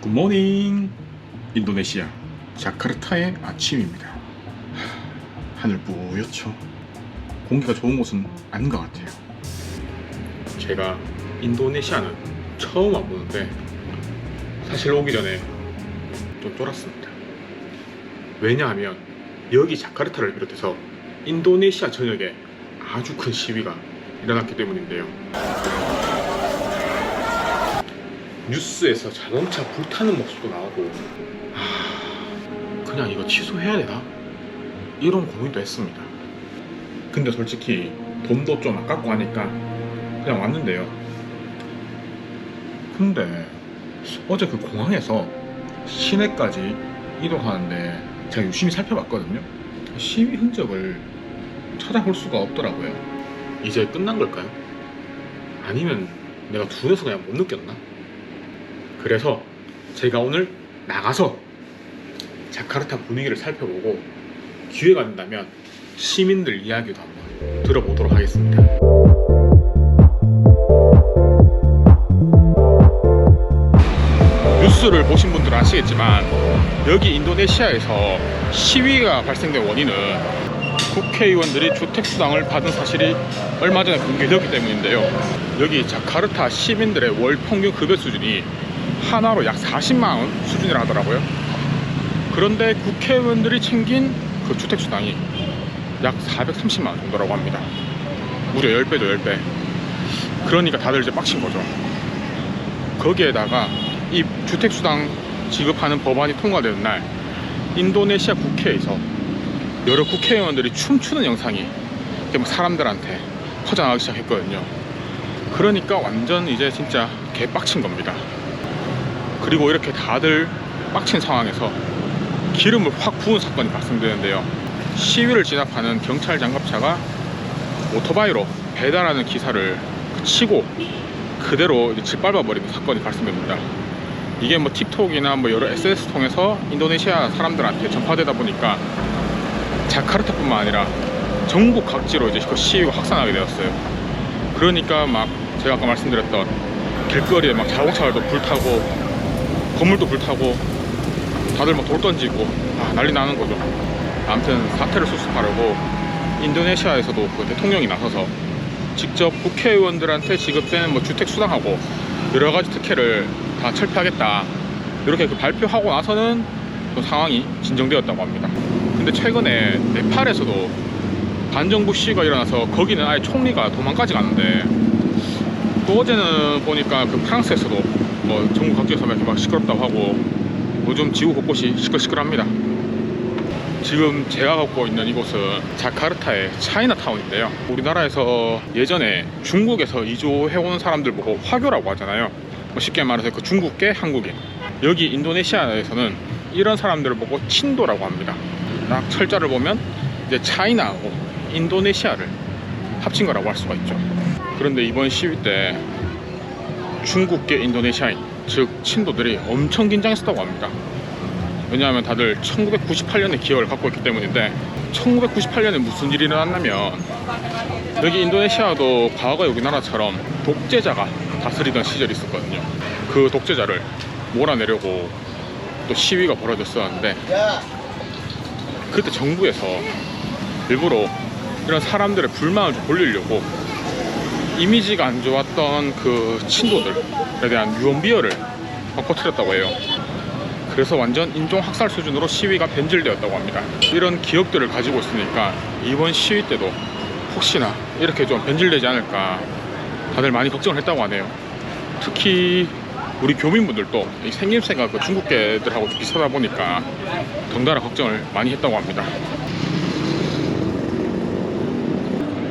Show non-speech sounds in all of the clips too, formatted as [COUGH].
굿모닝. 인도네시아 자카르타의 아침입니다. 하, 하늘 뿌옇죠. 공기가 좋은 곳은 아닌 것 같아요. 제가 인도네시아는 처음 와보는데 사실 오기 전에 좀 쫄았습니다. 왜냐하면 여기 자카르타를 비롯해서 인도네시아 전역에 아주 큰 시위가 일어났기 때문인데요 뉴스에서 자동차 불타는 모습도 나오고 하, 그냥 이거 취소해야 되나? 이런 고민도 했습니다. 근데 솔직히 돈도 좀 아깝고 하니까 그냥 왔는데요. 근데 어제 그 공항에서 시내까지 이동하는데 제가 유심히 살펴봤거든요. 시위 흔적을 찾아볼 수가 없더라고요. 이제 끝난 걸까요? 아니면 내가 둔해서 그냥 못 느꼈나? 그래서 제가 오늘 나가서 자카르타 분위기를 살펴보고 기회가 된다면 시민들 이야기도 한번 들어보도록 하겠습니다. 뉴스를 보신 분들은 아시겠지만 여기 인도네시아에서 시위가 발생된 원인은 국회의원들이 주택수당을 받은 사실이 얼마 전에 공개되었기 때문인데요. 여기 자카르타 시민들의 월 평균 급여 수준이 하나로 약 40만 원 수준이라 하더라고요. 그런데 국회의원들이 챙긴 그 주택수당이 약 430만 원 정도라고 합니다. 무려 10배죠, 10배. 그러니까 다들 이제 빡친 거죠. 거기에다가 이 주택수당 지급하는 법안이 통과되는 날 인도네시아 국회에서 여러 국회의원들이 춤추는 영상이 사람들한테 퍼져나가기 시작했거든요. 그러니까 완전 이제 진짜 개빡친 겁니다. 그리고 이렇게 다들 빡친 상황에서 기름을 확 부은 사건이 발생되는데요. 시위를 진압하는 경찰 장갑차가 오토바이로 배달하는 기사를 치고 그대로 짓밟아 버리는 사건이 발생됩니다. 이게 뭐 틱톡이나 뭐 여러 SNS 통해서 인도네시아 사람들한테 전파되다 보니까 자카르타뿐만 아니라 전국 각지로 이제 그 시위가 확산하게 되었어요. 그러니까 막 제가 아까 말씀드렸던 길거리에 막 자동차도 불타고 건물도 불타고 다들 막 돌 던지고 아, 난리 나는 거죠. 아무튼 사태를 수습하려고 인도네시아에서도 그 대통령이 나서서 직접 국회의원들한테 지급되는 뭐 주택 수당하고 여러 가지 특혜를 다 철폐하겠다 이렇게 그 발표하고 나서는 또 상황이 진정되었다고 합니다. 근데 최근에 네팔에서도 반정부 시위가 일어나서 거기는 아예 총리가 도망까지 갔는데 또 어제는 보니까 그 프랑스에서도 뭐 전국 각지에서 이렇게 막 시끄럽다고 하고 요즘 지구 곳곳이 시끌시끌합니다. 지금 제가 갖고 있는 이곳은 자카르타의 차이나타운인데요. 우리나라에서 예전에 중국에서 이주해온 사람들 보고 화교라고 하잖아요. 뭐 쉽게 말해서 그 중국계 한국인. 여기 인도네시아에서는 이런 사람들을 보고 친도라고 합니다. 딱 철자를 보면 이제 차이나하고 인도네시아를 합친 거라고 할 수가 있죠. 그런데 이번 시위 때 중국계 인도네시아인, 즉 친도들이 엄청 긴장했었다고 합니다. 왜냐하면 다들 1998년에 기억을 갖고 있기 때문인데 1998년에 무슨 일이 일어났냐면 여기 인도네시아도 과거 우리나라처럼 독재자가 다스리던 시절이 있었거든요. 그 독재자를 몰아내려고 또 시위가 벌어졌었는데 그때 정부에서 일부러 이런 사람들의 불만을 좀 돌리려고 이미지가 안 좋았던 그 친도들에 대한 유언비어를 막 퍼뜨렸다고 해요. 그래서 완전 인종학살 수준으로 시위가 변질되었다고 합니다. 이런 기억들을 가지고 있으니까 이번 시위 때도 혹시나 이렇게 좀 변질되지 않을까 다들 많이 걱정을 했다고 하네요. 특히 우리 교민분들도 이 생김새가 그 중국계들하고 좀 비슷하다 보니까 덩달아 걱정을 많이 했다고 합니다.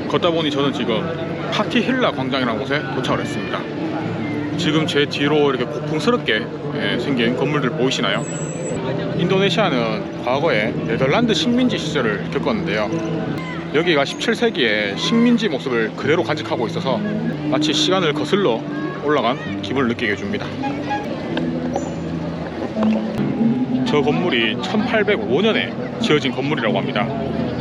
걷다 보니 저는 지금 파티힐라 광장이라는 곳에 도착을 했습니다. 지금 제 뒤로 이렇게 고풍스럽게 예, 생긴 건물들 보이시나요? 인도네시아는 과거에 네덜란드 식민지 시절을 겪었는데요. 여기가 17세기의 식민지 모습을 그대로 간직하고 있어서 마치 시간을 거슬러 올라간 기분을 느끼게 해줍니다. 저 건물이 1805년에 지어진 건물이라고 합니다.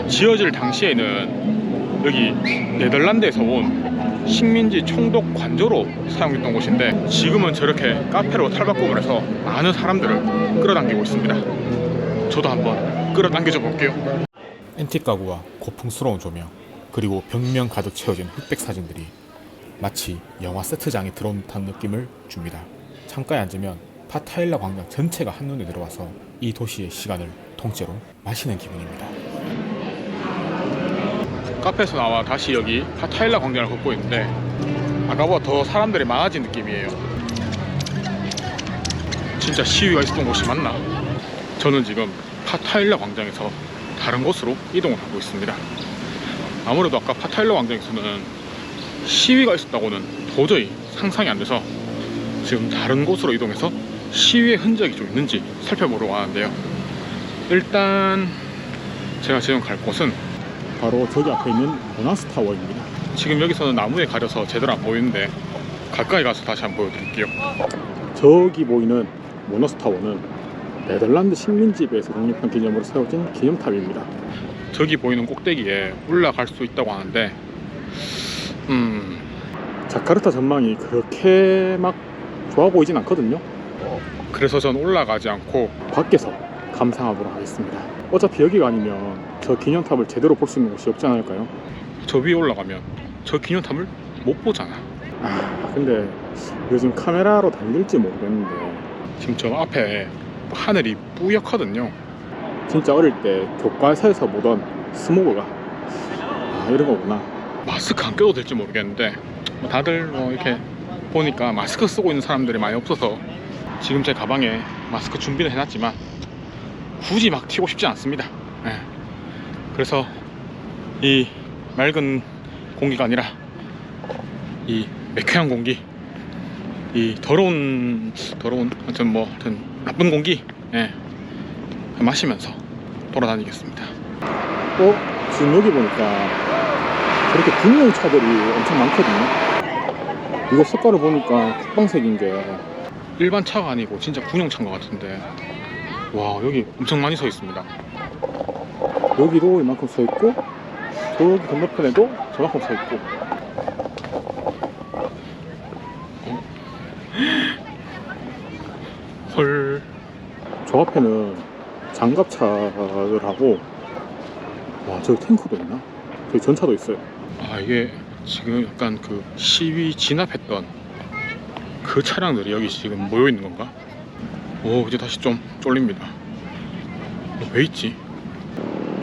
지어질 당시에는 여기 네덜란드에서 온 식민지 총독 관저로 사용했던 곳인데 지금은 저렇게 카페로 탈바꿈을 해서 많은 사람들을 끌어당기고 있습니다. 저도 한번 끌어당겨줘 볼게요. 앤틱 가구와 고풍스러운 조명 그리고 벽면 가득 채워진 흑백 사진들이 마치 영화 세트장에 들어온 듯한 느낌을 줍니다. 창가에 앉으면 파타일라 광장 전체가 한눈에 들어와서 이 도시의 시간을 통째로 마시는 기분입니다. 카페에서 나와 다시 여기 파타일라 광장을 걷고 있는데 아까보다 더 사람들이 많아진 느낌이에요. 진짜 시위가 있었던 곳이 맞나? 저는 지금 파타일라 광장에서 다른 곳으로 이동을 하고 있습니다. 아무래도 아까 파타일라 광장에서는 시위가 있었다고는 도저히 상상이 안 돼서 지금 다른 곳으로 이동해서 시위의 흔적이 좀 있는지 살펴보러 왔는데요. 일단 제가 지금 갈 곳은 바로 저기 앞에 있는 모나스 타워입니다. 지금 여기서는 나무에 가려서 제대로 안 보이는데 가까이 가서 다시 한번 보여드릴게요. 저기 보이는 모나스 타워는 네덜란드 식민지배에서 독립한 기념으로 세워진 기념탑입니다. 저기 보이는 꼭대기에 올라갈 수 있다고 하는데, 음, 자카르타 전망이 그렇게 막 좋아 보이진 않거든요. 그래서 전 올라가지 않고 밖에서 감상하도록 하겠습니다. 어차피 여기가 아니면 저 기념탑을 제대로 볼 수 있는 곳이 없지 않을까요? 저 위에 올라가면 저 기념탑을 못 보잖아. 아, 근데 요즘 카메라로 달릴지 모르겠는데 지금 저 앞에 하늘이 뿌옇거든요. 진짜 어릴 때 교과서에서 보던 스모그가 아, 이런 거구나. 마스크 안 껴도 될지 모르겠는데 뭐 다들 뭐 이렇게 보니까 마스크 쓰고 있는 사람들이 많이 없어서 지금 제 가방에 마스크 준비는 해놨지만 굳이 막 튀고 싶지 않습니다. 예. 그래서 이 맑은 공기가 아니라 이 매캐한 공기, 이 더러운 더러운 하여튼 뭐 하여튼 나쁜 공기 예. 마시면서 돌아다니겠습니다. 어 지금 여기 보니까 저렇게 군용 차들이 엄청 많거든요. 이거 색깔을 보니까 국방색인 게 일반 차가 아니고 진짜 군용 차인 것 같은데 와 여기 엄청 많이 서 있습니다. 여기도 이만큼 서 있고 저기 건너편에도 저만큼 서 있고 어? [LAUGHS] 헐. 저 앞에는 장갑차들하고 와 저기 탱크도 있나? 저기 전차도 있어요. 아 이게 지금 약간 그 시위 진압했던 그 차량들이 여기 지금 모여 있는 건가? 오 이제 다시 좀 쫄립니다. 어, 왜 있지?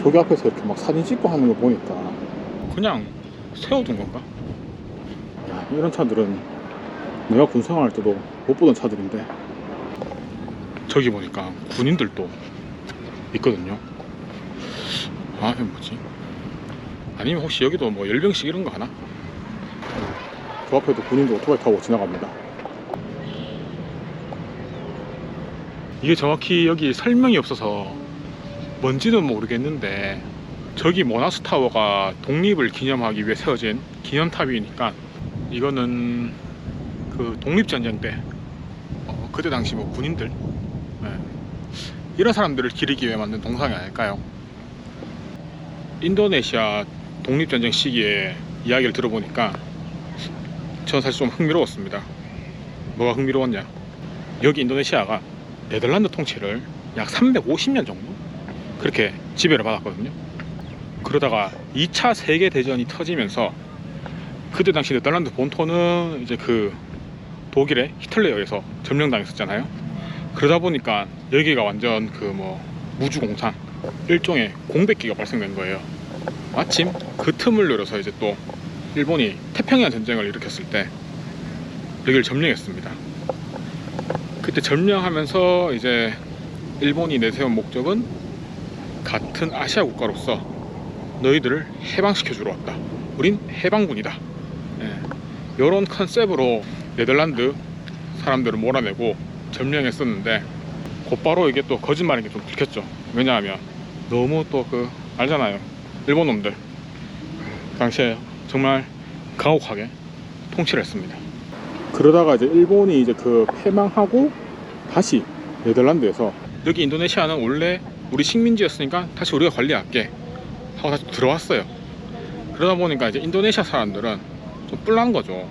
저기 앞에서 이렇게 막 사진 찍고 하는 거 보니까 그냥 세워둔 건가? 야, 이런 차들은 내가 군 생활 할 때도 못 보던 차들인데 저기 보니까 군인들도 있거든요. 아, 이게 뭐지? 아니면 혹시 여기도 뭐 열병식 이런 거 하나? 저 앞에도 군인들 오토바이 타고 지나갑니다. 이게 정확히 여기 설명이 없어서 뭔지는 모르겠는데 저기 모나스 타워가 독립을 기념하기 위해 세워진 기념탑이니까 이거는 그 독립전쟁 때 어, 그때 당시 뭐 군인들 예, 이런 사람들을 기리기 위해 만든 동상이 아닐까요? 인도네시아 독립전쟁 시기에 이야기를 들어보니까 저는 사실 좀 흥미로웠습니다. 뭐가 흥미로웠냐? 여기 인도네시아가 네덜란드 통치를 약 350년 정도 그렇게 지배를 받았거든요. 그러다가 2차 세계 대전이 터지면서 그때 당시 네덜란드 본토는 이제 그 독일의 의해서 점령당했었잖아요. 그러다 보니까 여기가 완전 그 뭐 무주공산 일종의 공백기가 발생된 거예요. 마침 그 틈을 노려서 이제 또 일본이 태평양 전쟁을 일으켰을 때 여기를 점령했습니다. 그때 점령하면서 이제 일본이 내세운 목적은 같은 아시아 국가로서 너희들을 해방시켜 주러 왔다. 우린 해방군이다. 이런 컨셉으로 네덜란드 사람들을 몰아내고 점령했었는데 곧바로 이게 또 거짓말인 게 좀 들켰죠. 왜냐하면 너무 또 그 알잖아요. 일본 놈들 당시에 정말 가혹하게 통치를 했습니다. 그러다가 이제 일본이 이제 그 패망하고 다시 네덜란드에서 여기 인도네시아는 원래 우리 식민지였으니까 다시 우리가 관리할게 하고 다시 들어왔어요. 그러다 보니까 이제 인도네시아 사람들은 좀 뿔난 거죠.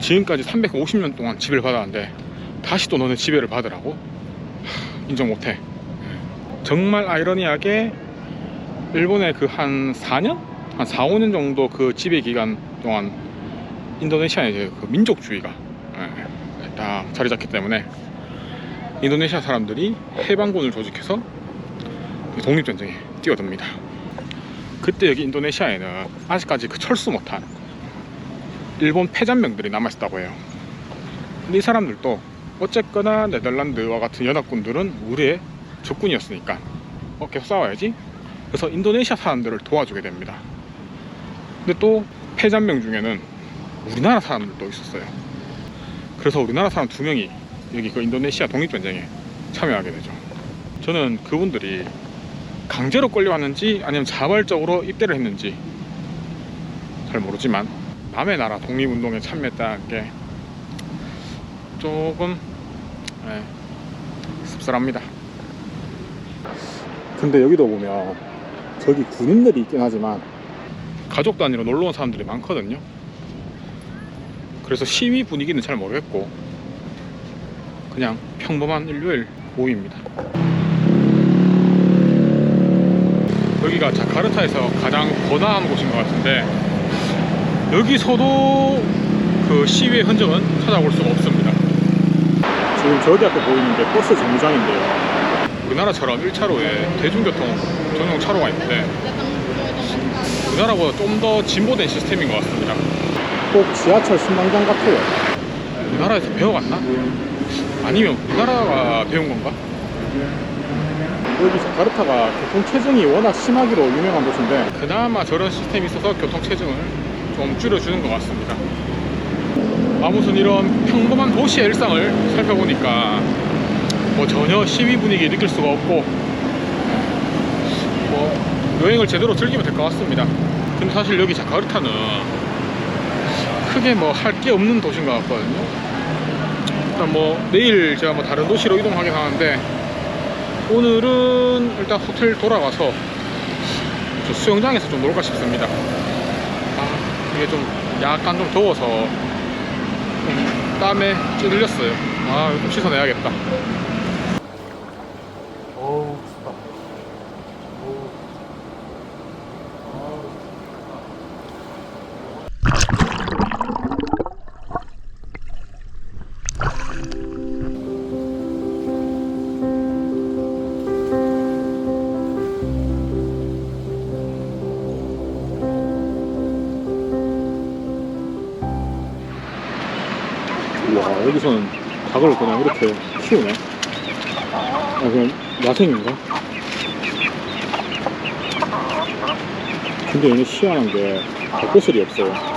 지금까지 350년 동안 지배를 받았는데 다시 또 너네 지배를 받으라고? 하, 인정 못해. 정말 아이러니하게 일본의 그 한 4년? 한 4, 5년 정도 그 지배 기간 동안 인도네시아의 그 민족주의가 예, 딱 자리 잡기 때문에 인도네시아 사람들이 해방군을 조직해서 독립전쟁에 뛰어듭니다. 그때 여기 인도네시아에는 아직까지 그 철수 못한 일본 패잔병들이 남아있다고 해요. 근데 이 사람들도 어쨌거나 네덜란드와 같은 연합군들은 우리의 적군이었으니까 어, 계속 싸워야지. 그래서 인도네시아 사람들을 도와주게 됩니다. 근데 또 패잔병 중에는 우리나라 사람들도 있었어요. 그래서 우리나라 사람 두 명이 여기 그 인도네시아 독립전쟁에 참여하게 되죠. 저는 그분들이 강제로 끌려왔는지 아니면 자발적으로 입대를 했는지 잘 모르지만 남의 나라 독립운동에 참여했다는 게 조금 예, 씁쓸합니다. 근데 여기도 보면 저기 군인들이 있긴 하지만 가족 단위로 놀러 온 사람들이 많거든요. 그래서 시위 분위기는 잘 모르겠고 그냥 평범한 일요일 오후입니다. 여기가 자카르타에서 가장 번화한 곳인 것 같은데 여기서도 그 시위의 흔적은 찾아볼 수가 없습니다. 지금 저기 앞에 보이는 게 버스 정류장인데요. 우리나라처럼 1차로에 대중교통 전용 차로가 있는데 우리나라보다 좀 더 진보된 시스템인 것 같습니다. 꼭 지하철 승강장 같아요. 우리나라에서 배워갔나? 아니면 우리나라가 배운 건가? 여기 자카르타가 교통 체증이 워낙 심하기로 유명한 곳인데 그나마 저런 시스템이 있어서 교통 체증을 좀 줄여주는 것 같습니다. 아무튼 이런 평범한 도시의 일상을 살펴보니까 뭐 전혀 시위 분위기 느낄 수가 없고 뭐 여행을 제대로 즐기면 될 것 같습니다. 근데 사실 여기 자카르타는 크게 뭐 할 게 없는 도시인 것 같거든요. 일단 뭐 내일 제가 뭐 다른 도시로 이동하긴 하는데 오늘은 일단 호텔 돌아가서 저 수영장에서 좀 놀까 싶습니다. 아, 이게 좀 약간 좀 더워서 좀 땀에 찌들렸어요. 아, 이거 좀 씻어내야겠다. 와 여기서는 닭을 그냥 이렇게 키우네 아 그냥 야생인가? 근데 얘네 희한한 게 닭꼬슬이 없어요